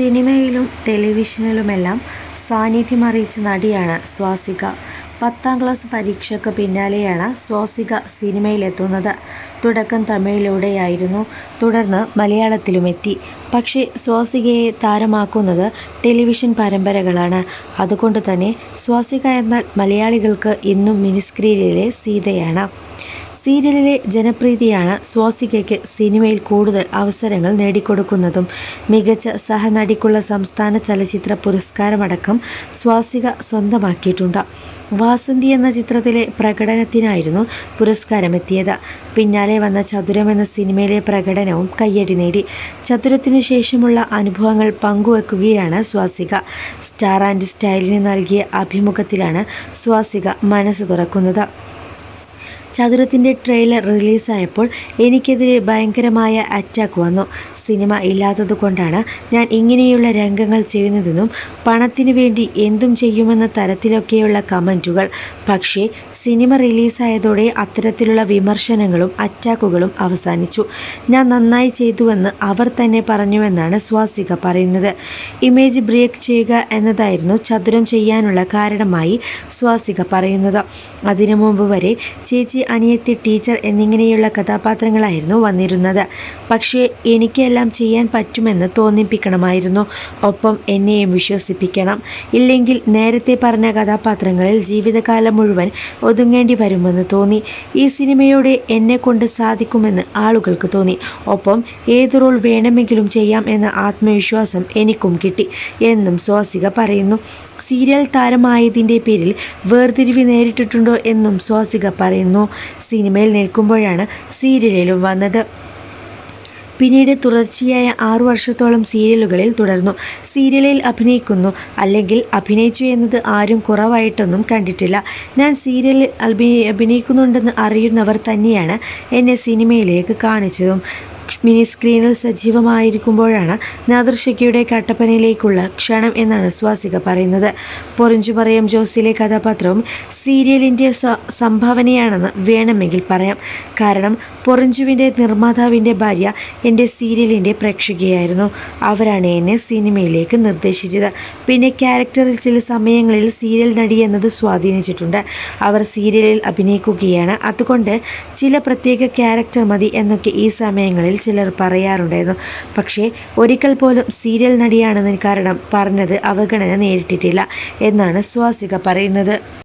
സിനിമയിലും ടെലിവിഷനിലുമെല്ലാം സാന്നിധ്യം അറിയിച്ച നടിയാണ് സ്വാസിക. പത്താം ക്ലാസ് പരീക്ഷയ്ക്ക് പിന്നാലെയാണ് സ്വാസിക സിനിമയിലെത്തുന്നത്. തുടക്കം തമിഴിലൂടെയായിരുന്നു. തുടർന്ന് മലയാളത്തിലുമെത്തി. പക്ഷേ സ്വാസികയെ താരമാക്കുന്നത് ടെലിവിഷൻ പരമ്പരകളാണ്. അതുകൊണ്ട് തന്നെ സ്വാസിക എന്നാൽ മലയാളികൾക്ക് ഇന്നും മിനിസ്ക്രീനിലെ സീതയാണ്. സീരിയലിലെ ജനപ്രീതിയാണ് സ്വാസികയ്ക്ക് സിനിമയിൽ കൂടുതൽ അവസരങ്ങൾ നേടിക്കൊടുക്കുന്നതും. മികച്ച സഹനടിക്കുള്ള സംസ്ഥാന ചലച്ചിത്ര പുരസ്കാരമടക്കം സ്വാസിക സ്വന്തമാക്കിയിട്ടുണ്ട്. വാസന്തി എന്ന ചിത്രത്തിലെ പ്രകടനത്തിനായിരുന്നു പുരസ്കാരമെത്തിയത്. പിന്നാലെ വന്ന ചതുരം എന്ന സിനിമയിലെ പ്രകടനവും കയ്യടി നേടി. ചതുരത്തിന് ശേഷമുള്ള അനുഭവങ്ങൾ പങ്കുവെക്കുകയാണ് സ്വാസിക. സ്റ്റാർ ആൻഡ് സ്റ്റൈലിന് നൽകിയ അഭിമുഖത്തിലാണ് സ്വാസിക മനസ്സ് തുറക്കുന്നത്. ചതുരത്തിന്റെ ട്രെയിലർ റിലീസായപ്പോൾ എനിക്കെതിരെ ഭയങ്കരമായ അറ്റാക്ക് വന്നു. സിനിമ ഇല്ലാത്തത് കൊണ്ടാണ് ഞാൻ ഇങ്ങനെയുള്ള രംഗങ്ങൾ ചെയ്യുന്നതെന്നും പണത്തിനു വേണ്ടി എന്തും ചെയ്യുമെന്ന തരത്തിലൊക്കെയുള്ള കമന്റുകൾ പക്ഷേ സിനിമ റിലീസായതോടെ അത്തരത്തിലുള്ള വിമർശനങ്ങളും അറ്റാക്കുകളും അവസാനിച്ചു. ഞാൻ നന്നായി ചെയ്തുവെന്ന് അവർ തന്നെ പറഞ്ഞുവെന്നാണ് സ്വാസിക പറയുന്നത്. ഇമേജ് ബ്രേക്ക് ചെയ്യുക എന്നതായിരുന്നു ചതുരം ചെയ്യാനുള്ള കാരണമായി സ്വാസിക പറയുന്നത്. അതിനു മുമ്പ് വരെ ചേച്ചി അനിയത്തി ടീച്ചർ എന്നിങ്ങനെയുള്ള കഥാപാത്രങ്ങളായിരുന്നു വന്നിരുന്നത്. പക്ഷേ എനിക്കെല്ലാം ചെയ്യാൻ പറ്റുമെന്ന് തോന്നിപ്പിക്കണമായിരുന്നു. ഒപ്പം എന്നെയും വിശ്വസിപ്പിക്കണം. ഇല്ലെങ്കിൽ നേരത്തെ പറഞ്ഞ കഥാപാത്രങ്ങളിൽ ജീവിതകാലം മുഴുവൻ ഒതുങ്ങേണ്ടി വരുമെന്ന് തോന്നി. ഈ സിനിമയോടെ എന്നെ കൊണ്ട് സാധിക്കുമെന്ന് ആളുകൾക്ക് തോന്നി. ഒപ്പം ഏത് റോൾ വേണമെങ്കിലും ചെയ്യാം എന്ന ആത്മവിശ്വാസം എനിക്കും കിട്ടി എന്നും സ്വാസിക പറയുന്നു. സീരിയൽ താരമായതിന്റെ പേരിൽ വേർതിരിവ് നേരിട്ടിട്ടുണ്ടോ എന്നും സ്വാസിക പറയുന്നു. സിനിമയിൽ നിൽക്കുമ്പോഴാണ് സീരിയലിലും വന്നത്. പിന്നീട് തുടർച്ചയായ ആറു വർഷത്തോളം സീരിയലുകളിൽ തുടർന്നു. സീരിയലിൽ അഭിനയിക്കുന്നു. അല്ലെങ്കിൽ അഭിനയിച്ചു എന്നത് ആരും കുറവായിട്ടൊന്നും കണ്ടിട്ടില്ല. ഞാൻ സീരിയലിൽ അഭിനയിക്കുന്നുണ്ടെന്ന് അറിയുന്നവർ തന്നെയാണ് എന്നെ സിനിമയിലേക്ക് കാണിച്ചതും. മിനി സ്ക്രീനിൽ സജീവമായിരിക്കുമ്പോഴാണ് നാദർശയ്ക്കയുടെ കട്ടപ്പനയിലേക്കുള്ള ക്ഷണം എന്നാണ് സ്വാസിക പറയുന്നത്. പൊറിഞ്ചുമറിയം ജോസിലെ കഥാപാത്രവും സീരിയലിന്റെ സംഭാവനയാണെന്ന് വേണമെങ്കിൽ പറയാം. കാരണം പൊറിഞ്ചുവിന്റെ നിർമ്മാതാവിന്റെ ഭാര്യ എന്റെ സീരിയലിന്റെ പ്രേക്ഷകയായിരുന്നു. അവരാണ് എന്നെ സിനിമയിലേക്ക് നിർദ്ദേശിച്ചത്. പിന്നെ ക്യാരക്ടറിൽ ചില സമയങ്ങളിൽ സീരിയൽ നടി എന്നത് സ്വാധീനിച്ചിട്ടുണ്ട്. അവർ സീരിയലിൽ അഭിനയിക്കുകയാണ്. അതുകൊണ്ട് ചില പ്രത്യേക ക്യാരക്ടർ മതി എന്നൊക്കെ ഈ സമയങ്ങളിൽ ചിലർ പറയാറുണ്ടായിരുന്നു. പക്ഷേ ഒരിക്കൽ പോലും സീരിയൽ നടിയാണെന്ന് കാരണം പറഞ്ഞത് അവഗണന നേരിട്ടിട്ടില്ല എന്നാണ് സ്വാസിക പറയുന്നത്.